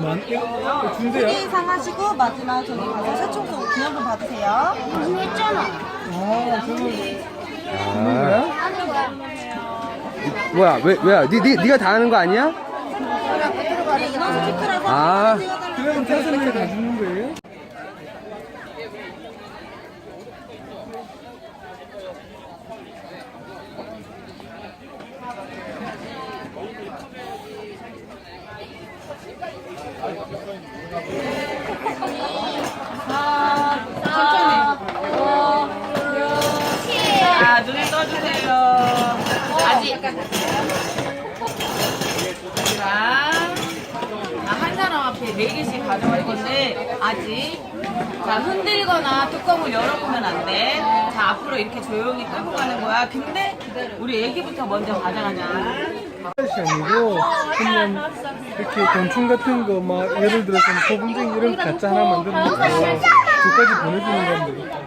만 준대요? 세개이상 하시고 마지막 저기 가서 새총소 기념품 받으세요. 아, 아, 거야? 뭐야, 왜, 왜야? 니, 니, 니가 다 하는 거 아니야? 네, 인원수 키트라서 아. 그러면 다섯 명이 다 주는 거예요? 자, 눈을 떠주세요. 아직. 자, 한 사람 앞에 네 개씩 가져갈 건데, 아직. 자, 흔들거나 뚜껑을 열어보면 안 돼. 자, 앞으로 이렇게 조용히 끌고 가는 거야. 근데, 우리 애기부터 먼저 가져가자. 것이 아니고 그냥 이렇게 곤충 같은 거 막 예를 들어서 뭐 고분쟁이 이런 거 가짜 하나 만들어 놓고 저까지 보내주는 건데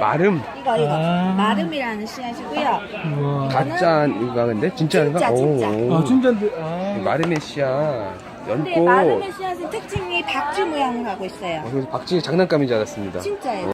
마름. 이거 이거 아. 마름이라는 씨앗이고요. 우와 가짜인가 근데? 진짜인가? 진짜, 진짜. 오, 아 진짜인데 아 마름의 씨야. 근데 연꽃. 씨앗은 특징이 박쥐 모양을 하고 있어요. 어, 그래서 박쥐 장난감인 줄 알았습니다. 진짜예요.